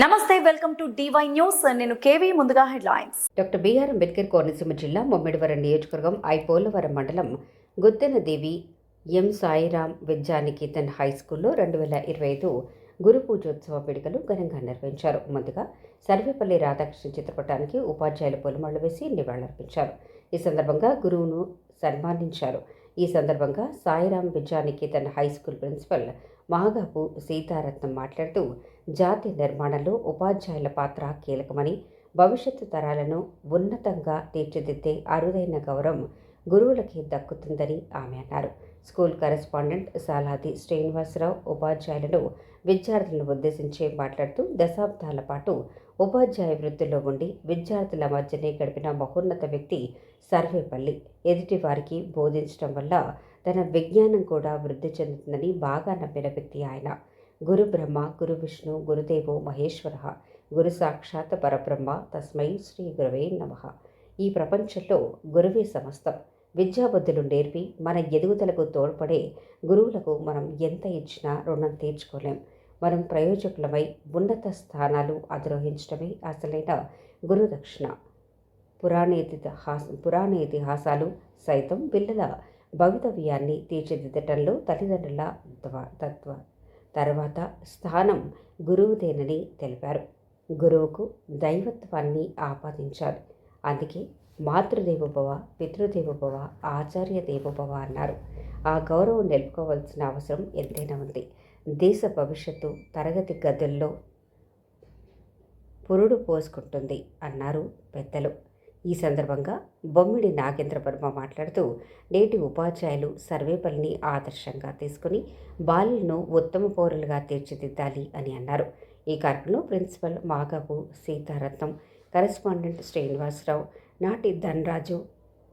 నమస్తే welcome to DY news. నేను KV ముందుగా headlines. Doctor B R Ambedkar Konaseema జిల్లా ముమ్మిడివరం నియోజకవర్గం ఐపోలవరం మండలం గుత్తెనదేవి ఎం సాయిరాం విద్యానికేతన్ హై స్కూల్లో రెండు వేల ఇరవై ఐదు గురు పూజోత్సవ వేడుకలు ఘనంగా నిర్వహించారు. ముందుగా సర్వేపల్లి రాధాకృష్ణ చిత్రపటానికి ఉపాధ్యాయులు పొలమాళ్ళు వేసి నివాళులర్పించారు. ఈ సందర్భంగా గురువును సన్మానించారు. ఈ సందర్భంగా Sairam Vidyaniketan high school principal Magapu Seetharatnam మాట్లాడుతూ జాతి నిర్మాణంలో ఉపాధ్యాయుల పాత్ర కీలకమని భవిష్యత్తు తరాలను ఉన్నతంగా తీర్చిదిద్దే అరుదైన గౌరవం గురువులకి దక్కుతుందని ఆమె అన్నారు. స్కూల్ కరెస్పాండెంట్ సాలాది శ్రీనివాసరావు ఉపాధ్యాయులను విద్యార్థులను ఉద్దేశించి మాట్లాడుతూ దశాబ్దాల పాటు ఉపాధ్యాయ వృత్తిలో ఉండి విద్యార్థుల మధ్యనే గడిపిన మహోన్నత వ్యక్తి సర్వేపల్లి. ఎదుటి వారికి బోధించడం వల్ల తన విజ్ఞానం కూడా వృద్ధి చెందుతుందని బాగా నమ్మిన వ్యక్తి ఆయన. గురు బ్రహ్మ గురు విష్ణు గురుదేవో మహేశ్వర గురు సాక్షాత్ పరబ్రహ్మ తస్మై శ్రీ గురవే నమ. ఈ ప్రపంచంలో గురువే సమస్తం. విద్యాబుద్ధులు నేర్పి మన ఎదుగుదలకు తోడ్పడే గురువులకు మనం ఎంత ఇచ్చినా రుణం తీర్చుకోలేం. మనం ప్రయోజకులమై ఉన్నత స్థానాలు అధిరోహించడమే అసలైన గురుదక్షిణ. పురాణేతిహాస పురాణ ఇతిహాసాలు సైతం పిల్లల భవితవ్యాన్ని తీర్చిదిద్దటంలో తల్లిదండ్రుల తత్వ తర్వాత స్థానం గురువుదేనని తెలిపారు. గురువుకు దైవత్వాన్ని ఆపాదించాలి అందుకే మాతృదేవోభవ పితృదేవోభవ ఆచార్య దేవోభవ అన్నారు. ఆ గౌరవం నిలుపుకోవాల్సిన అవసరం ఎంతైనా ఉంది. దేశ భవిష్యత్తు తరగతి గదుల్లో పురుడు పోసుకుంటుంది అన్నారు పెద్దలు. ఈ సందర్భంగా బొమ్మిడి నాగేంద్ర వర్మ మాట్లాడుతూ నేటి ఉపాధ్యాయులు సర్వేపల్లిని ఆదర్శంగా తీసుకుని బాలులను ఉత్తమ పౌరులుగా తీర్చిదిద్దాలి అని అన్నారు. ఈ కార్యక్రమంలో ప్రిన్సిపల్ మాగాపు సీతారత్నం కరెస్పాండెంట్ శ్రీనివాసరావు నాటి ధనరాజు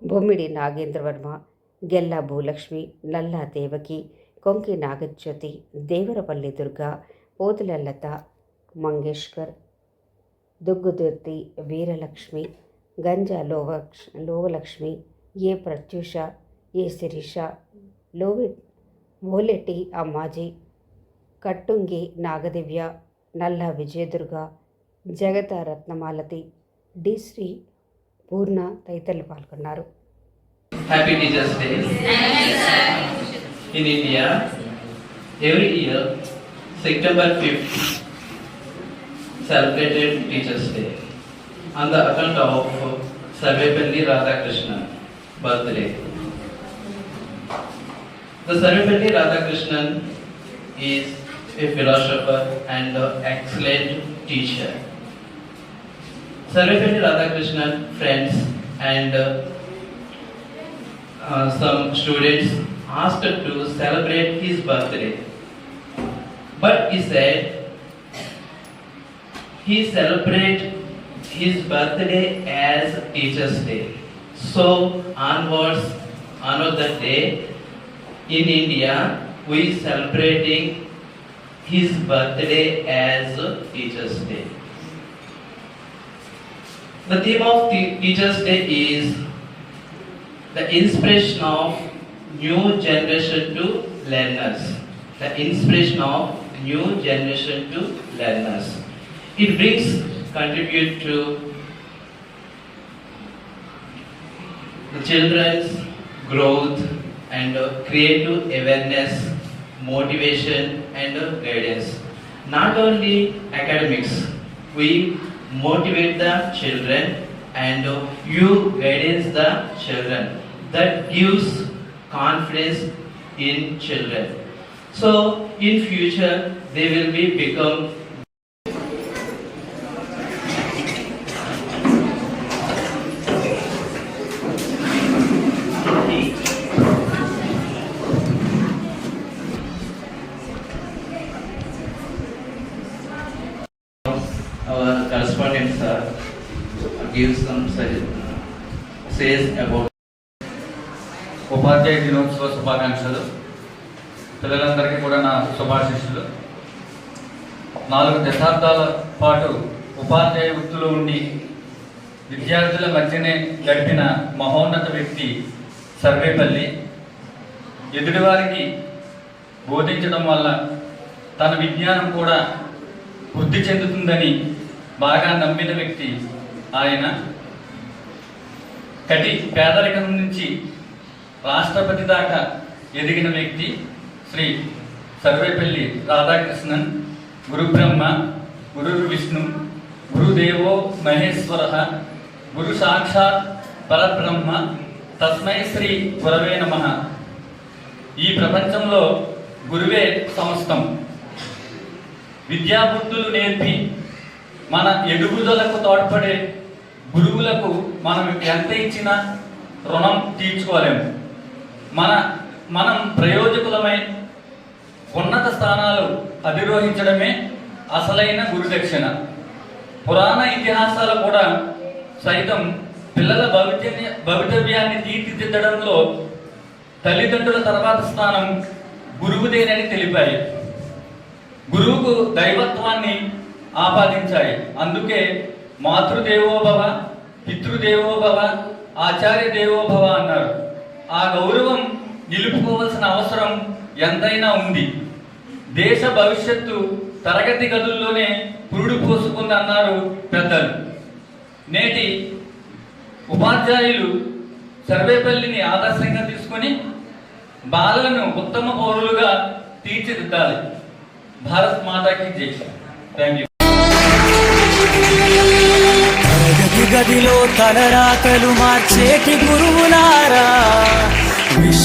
బొమ్మిడి నాగేంద్ర వర్మ గెల్లా భూలక్ష్మి నల్లా దేవకి కొంకి నాగజ్యోతి దేవరపల్లి దుర్గా పోతుల లత మంగేష్కర్ దుగ్గుదుర్తి వీరలక్ష్మి గంజా లోవక్ష లోవలక్ష్మి ఏ ప్రత్యూష ఏ శిరీష లోవి ఓలెటి అమ్మాజీ కట్టుంగి నాగదివ్య నల్ల విజయదుర్గ జగత రత్నమాలతి డి శ్రీ పూర్ణ తదితరులు పాల్గొన్నారు Happy Teachers Day. In India, every year, September 5th, celebrated Teachers Day on the account of Sarvepalli Radhakrishnan birthday. The Sarvepalli Radhakrishnan is a philosopher and an excellent teacher. Sarvepalli Radhakrishnan friends and uh, some students asked to celebrate his birthday. But he said he celebrate his birthday as Teacher's Day. So onwards, another day, in India, we celebrating his birthday as Teacher's Day. The theme of the Teacher's Day is the inspiration of new generation to learners. The inspiration of new generation to learners. It brings contribute to the children's growth and uh, creative awareness, motivation and uh, guidance. Not only academics, we motivate the children and uh, you guidance the children. That gives confidence in children. So in future they will be become our correspondent sir gives some says about ఉపాధ్యాయ దినోత్సవ శుభాకాంక్షలు. పిల్లలందరికీ కూడా నా శుభాశిస్సులు. నాలుగు దశాబ్దాల పాటు ఉపాధ్యాయ వృత్తిలో ఉండి విద్యార్థుల మధ్యనే గడిపిన మహోన్నత వ్యక్తి సర్వేపల్లి. ఎదుటివారికి బోధించడం వల్ల తన విజ్ఞానం కూడా వృద్ధి చెందుతుందని బాగా నమ్మిన వ్యక్తి ఆయన. కటి పేదరికం నుంచి రాష్ట్రపతి దాకా ఎదిగిన వ్యక్తి శ్రీ సర్వేపల్లి రాధాకృష్ణన్ గురుబ్రహ్మ గురు విష్ణు గురుదేవో మహేశ్వర గురు సాక్షాత్ పరబ్రహ్మ తస్మై శ్రీ గురవే నమ. ఈ ప్రపంచంలో గురువే సమస్తం. విద్యాబుద్ధులు నేర్పి మన ఎదుగుదలకు తోడ్పడే గురువులకు మనం ఎంత ఇచ్చినా రుణం తీర్చుకోలేము. మన మనం ప్రయోజకులమై ఉన్నత స్థానాలు అధిరోహించడమే అసలైన గురుదక్షిణ పురాణ ఇతిహాసాలు కూడా సైతం పిల్లల భవితవ్య భవితవ్యాన్ని తీర్చిదిద్దడంలో తల్లిదండ్రుల తర్వాత స్థానం గురువుదేనని తెలిపాయి. గురువుకు దైవత్వాన్ని ఆపాదించాయి. అందుకే మాతృదేవోభవ పితృదేవోభవ ఆచార్య దేవోభవ అన్నారు. ఆ గౌరవం నిలుపుకోవాల్సిన అవసరం ఎంతైనా ఉంది. దేశ భవిష్యత్తు తరగతి గదుల్లోనే పురుడు పోసుకుంది అన్నారు పెద్దలు. నేటి ఉపాధ్యాయులు సర్వేపల్లిని ఆదర్శంగా తీసుకొని బాలలను ఉత్తమ పౌరులుగా తీర్చిదిద్దాలి. భారత్ మాతాకి జై. థ్యాంక్ యూ తరగతి గదిలో తలరాతలు మార్చేటి గురువులారా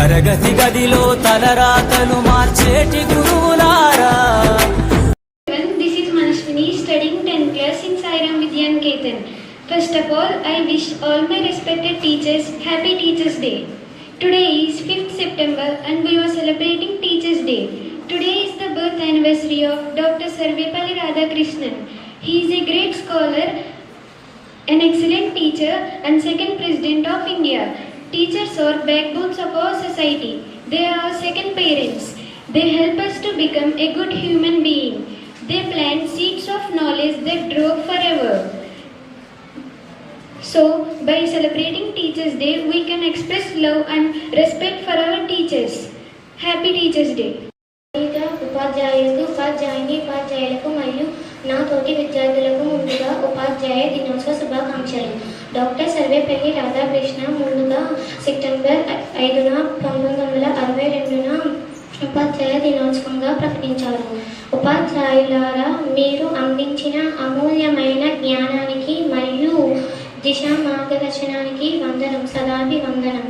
తరగతి గదిలో తలరాతలు మార్చేటి గురువులారా this is Manashwini studying 10th class in Sairam Vidyan Ketan. First of all, I wish all my respected teachers Happy Teachers Day. Today is 5th September and we are celebrating Teachers Day. Today is the birth anniversary of Dr. Sarvepalli Radhakrishnan. He is a great scholar, an excellent teacher and second president of India. Teachers are backbones of our society. They are our second parents. They help us to become a good human being. They plant seeds of knowledge that grow forever. So, by celebrating Teachers' Day, we can express love and respect for our teachers. Happy Teachers' Day. ముందుగా ఉపాధ్యాయులకు ఉపాధ్యాయుని ఉపాధ్యాయులకు మరియు నా తోటి విద్యార్థులకు ముందుగా ఉపాధ్యాయ దినోత్సవ శుభాకాంక్షలు డాక్టర్ సర్వేపల్లి రాధాకృష్ణ ముందుగా సెప్టెంబర్ ఐదున పంతొమ్మిది వందల అరవై రెండున ఉపాధ్యాయ దినోత్సవంగా ప్రకటించారు. ఉపాధ్యాయులారా మీరు అందించిన అమూల్యమైన జ్ఞానానికి మరియు దిశా మార్గదర్శనానికి వందనం సదాభి వందనం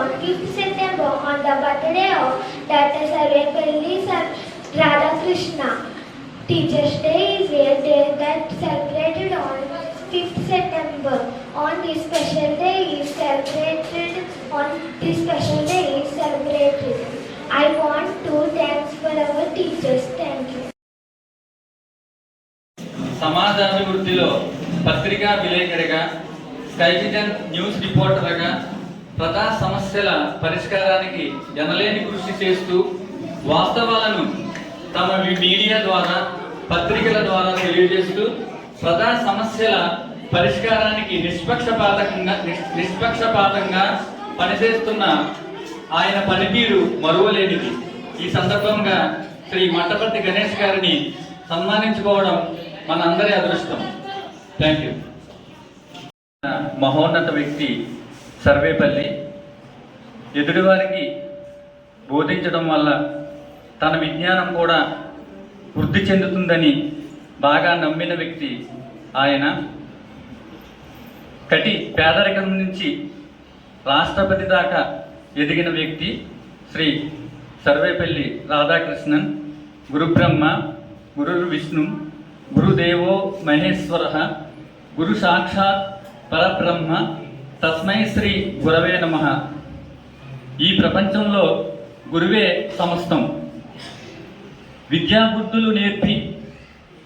on 5th September on the birthday of Dr. Sarvepalli Radhakrishna. Teachers' Day is a day that celebrated on 5th September. On this special day is celebrated. On this special day is celebrated. I want to thank for our teachers. Thank you. సమాజాభివృద్ధిలో పత్రికా విలేకరిగా Sky Vision news రిపోర్టర్గా ప్రజా సమస్యల పరిష్కారానికి ఎనలేని కృషి చేస్తూ వాస్తవాలను తమ media ద్వారా పత్రికల ద్వారా తెలియజేస్తూ ప్రజా సమస్యల పరిష్కారానికి నిష్పక్షపాతంగా నిష్- నిష్పక్షపాతంగా పనిచేస్తున్న ఆయన పనితీరు మరువలేనిది. ఈ సందర్భంగా శ్రీ మట్టపర్తి గణేష్ గారిని సన్మానించుకోవడం మనందరి అదృష్టం. Thank you. మహోన్నత వ్యక్తి సర్వేపల్లి ఎదుటివారికి బోధించడం వల్ల తన విజ్ఞానం కూడా వృద్ధి చెందుతుందని బాగా నమ్మిన వ్యక్తి ఆయన. కటి పేదరికం నుంచి రాష్ట్రపతి దాకా ఎదిగిన వ్యక్తి శ్రీ సర్వేపల్లి రాధాకృష్ణన్. గురుబ్రహ్మ గురు విష్ణు గురుదేవో మహేశ్వర గురు సాక్షాత్ పరబ్రహ్మ తస్మై శ్రీ గురవే నమ. ఈ ప్రపంచంలో గురువే సమస్తం. విద్యాబుద్ధులు నేర్పి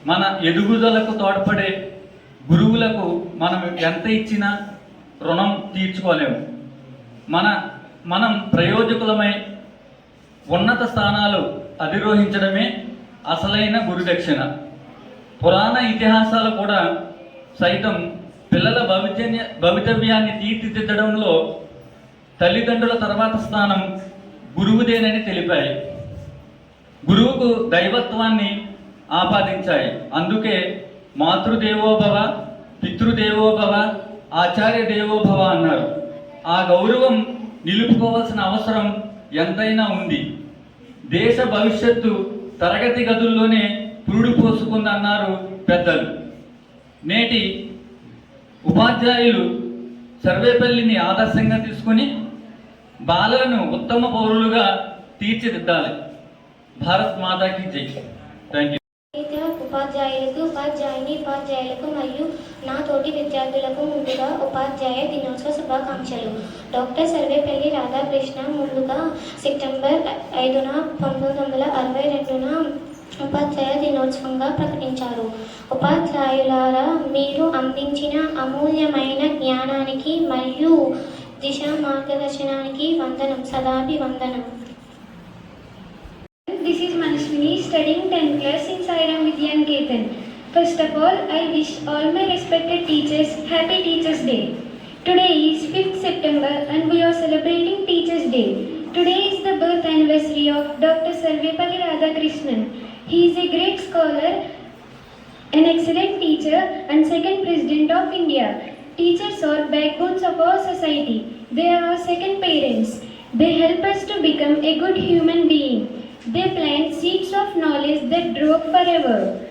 మన ఎదుగుదలకు తోడ్పడే గురువులకు మనం ఎంత ఇచ్చినా రుణం తీర్చుకోలేము. మన మనం ప్రయోజకులమై ఉన్నత స్థానాలు అధిరోహించడమే అసలైన గురుదక్షిణ. పురాణ ఇతిహాసాలు కూడా సైతం పిల్లల భవితన్య భవితవ్యాన్ని తీర్చిదిద్దడంలో తల్లిదండ్రుల తర్వాత స్థానం గురువుదేనని తెలిపాయి. గురువుకు దైవత్వాన్ని ఆపాదించాయి. అందుకే మాతృదేవోభవ పితృదేవోభవ ఆచార్య దేవోభవ అన్నారు. ఆ గౌరవం నిలుపుకోవాల్సిన అవసరం ఎంతైనా ఉంది. దేశ భవిష్యత్తు తరగతి గదుల్లోనే పురుడు పోసుకుందన్నారు పెద్దలు. నేటి ఉపాధ్యాయులు సర్వేపల్లిని ఆదర్శంగా తీసుకొని బాలలను ఉత్తమ పౌరులుగా తీర్చిదిద్దాలి. భారత్ మాతాకి జై. థ్యాంక్ యూ ఉపాధ్యాయులకు ఉపాధ్యాయుని ఉపాధ్యాయులకు మరియు నా తోటి విద్యార్థులకు ముందుగా ఉపాధ్యాయ దినోత్సవ శుభాకాంక్షలు. డాక్టర్ సర్వేపల్లి రాధాకృష్ణ ముందుగా సెప్టెంబర్ ఐదున పంతొమ్మిది వందల అరవై రెండున ఉపాధ్యాయ దినోత్సవంగా ప్రకటించారు ఉపాధ్యాయులారా మీరు అందించిన అమూల్యమైన జ్ఞానానికి మరియు దిశా మార్గదర్శనానికి వందనం సదాభి వందనం This is Manashwini studying 10th class in Sairam Vidyan Ketan. First of all, I wish all my respected teachers Happy Teachers Day. Today is 5th September and we are celebrating Teachers Day. Today is the birth anniversary of Dr. Sarvepalli Radhakrishnan. He is a great scholar, an excellent teacher and second president of India. Teachers are backbones of our society. They are our second parents. They help us to become a good human being. They plant seeds of knowledge that grow forever.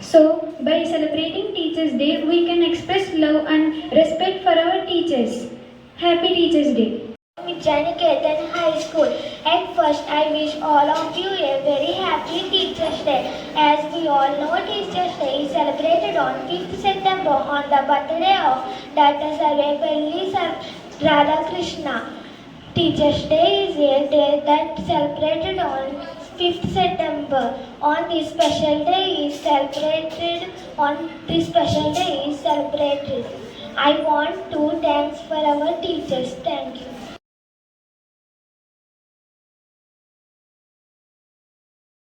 So, by celebrating Teachers' Day, we can express love and respect for our teachers. Happy Teachers' Day. Vidyaniketan High School. At first, I wish all of you a very happy Teachers' Day. As we all know, Teachers' Day is celebrated on 5th September on the birthday of Dr. Sarvepalli Sar- Radhakrishna. Teachers' Day is a day that celebrated on 5th September. On this special day is celebrated. On this special day is celebrated. I want to thanks for our teachers. Thank you.